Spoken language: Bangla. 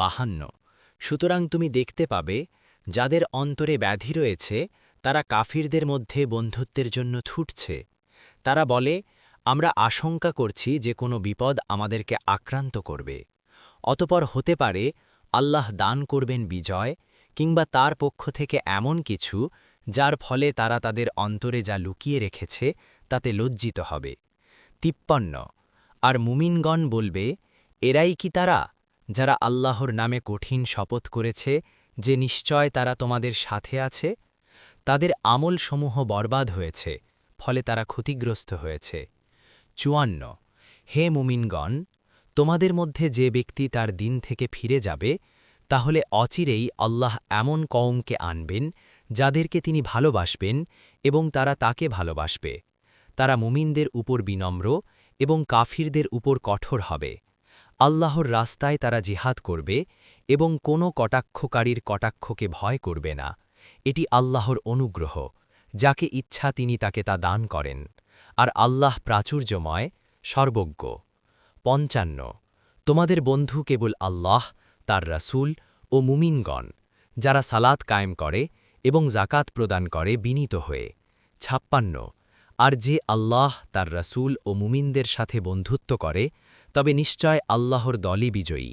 বাহান্ন। সুতরাং তুমি দেখতে পাবে, যাদের অন্তরে ব্যাধি রয়েছে, তারা কাফিরদের মধ্যে বন্ধুত্বের জন্য ছুটছে। তারা বলে, আমরা আশঙ্কা করছি যে কোনো বিপদ আমাদেরকে আক্রান্ত করবে। অতপর হতে পারে, আল্লাহ দান করবেন বিজয়, কিংবা তার পক্ষ থেকে এমন কিছু, যার ফলে তারা তাদের অন্তরে যা লুকিয়ে রেখেছে, তাতে লজ্জিত হবে। তিপ্পান্ন। আর মুমিনগণ বলবে, এরাই কি তারা? যারা আল্লাহর নামে কঠিন শপথ করেছে, যে নিশ্চয় তারা তোমাদের সাথে আছে, তাদের আমলসমূহ বরবাদ হয়েছে, ফলে তারা ক্ষতিগ্রস্ত হয়েছে। চুয়ান্ন, হে মুমিনগণ, তোমাদের মধ্যে যে ব্যক্তি তার দিন থেকে ফিরে যাবে, তাহলে অচিরেই আল্লাহ এমন কওমকে আনবেন, যাদেরকে তিনি ভালোবাসবেন এবং তারা তাকে ভালোবাসবে। তারা মুমিনদের উপর বিনম্র এবং কাফিরদের উপর কঠোর হবে। আল্লাহর রাস্তায় তারা জিহাদ করবে এবং কোনো কটাক্ষকারীর কটাক্ষকে ভয় করবে না। এটি আল্লাহর অনুগ্রহ, যাকে ইচ্ছা তিনি তাকে তা দান করেন। আর আল্লাহ প্রাচুর্যময়, সর্বজ্ঞ। পঞ্চান্ন, তোমাদের বন্ধু কেবল আল্লাহ, তার রাসূল ও মুমিনগণ, যারা সালাত কায়েম করে এবং জাকাত প্রদান করে বিনীত হয়ে। ছাপ্পান্ন, আর যে আল্লাহ, তার রাসূল ও মুমিনদের সাথে বন্ধুত্ব করে তবে নিশ্চয় আল্লাহর দলই বিজয়ী।